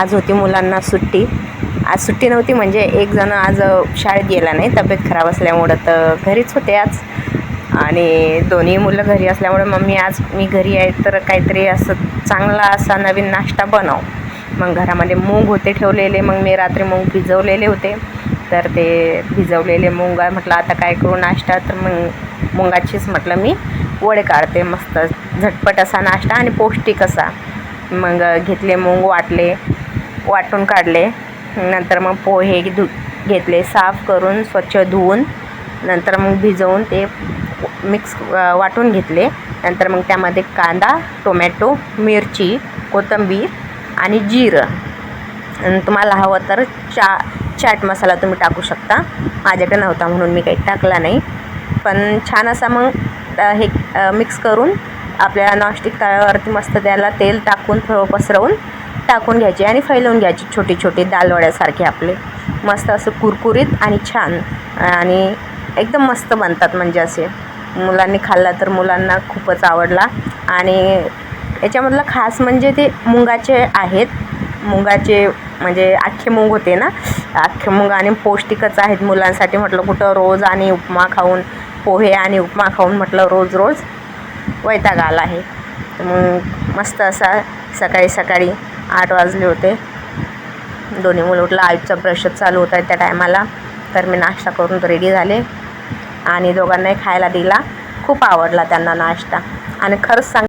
आज होती मुलांना सुट्टी. आज सुट्टी नव्हती म्हणजे एक जण आज शाळेत गेला नाही तब्येत खराब असल्यामुळं तर घरीच होते आज. आणि दोन्ही मुलं घरी असल्यामुळे मम्मी आज मी घरी आहे तर काहीतरी असं चांगला असा नवीन नाश्ता बनव. मग घरामध्ये मूग होते ठेवलेले मग मी रात्री मूग भिजवलेले होते. तर ते भिजवलेले मूग म्हटलं आता काय करू नाश्ता तर मग मुंगाचीच म्हटलं मी वडे काढते मस्त झटपट असा नाश्ता आणि पौष्टिक असा. मग घेतले मूग वाटले. वाटून काढले. नंतर मग पोहे धु घेतले. साफ करून स्वच्छ धुवून नंतर मग भिजवून ते मिक्स वाटून घेतले. नंतर मग त्यामध्ये कांदा टोमॅटो मिरची कोथिंबीर आणि जिरं. तुम्हाला हवं तर चा चाट मसाला तुम्ही टाकू शकता. माझ्याकडे नव्हता म्हणून मी काही टाकला नाही. पण छान असा मग हे मिक्स करून आपल्या नॉनस्टिक तळ्यावरती मस्त त्याला तेल टाकून थोडं पसरवून टाकून घ्यायची आणि फैलवून घ्यायची छोटी छोटी दालवड्यासारखे आपले. मस्त असं कुरकुरीत आणि छान. आणि एकदम मस्त बनतात म्हणजे असे. मुलांनी खाल्ला तर मुलांना खूपच आवडला. आणि याच्यामधलं खास म्हणजे ते मुंगाचे आहेत. मुंगाचे म्हणजे अख्खे मूग होते ना. अख्खे मूग आणि पौष्टिकच आहेत मुलांसाठी म्हटलं कुठं रोज आणि उपमा खाऊन पोहे आणि उपमा खाऊन म्हटलं रोज रोज वैताग आला आहे. मग मस्त असा सकाळी सकाळी आठ वाजले होते. दोन्ही मुलं उठला. आईचा ब्रशच चालू होता त्या टायमाला. तर मी नाश्ता करून रेडी झाले. आणि दोघांनाही खायला दिला. खूप आवडला त्यांना नाश्ता. आणि खरंच सांग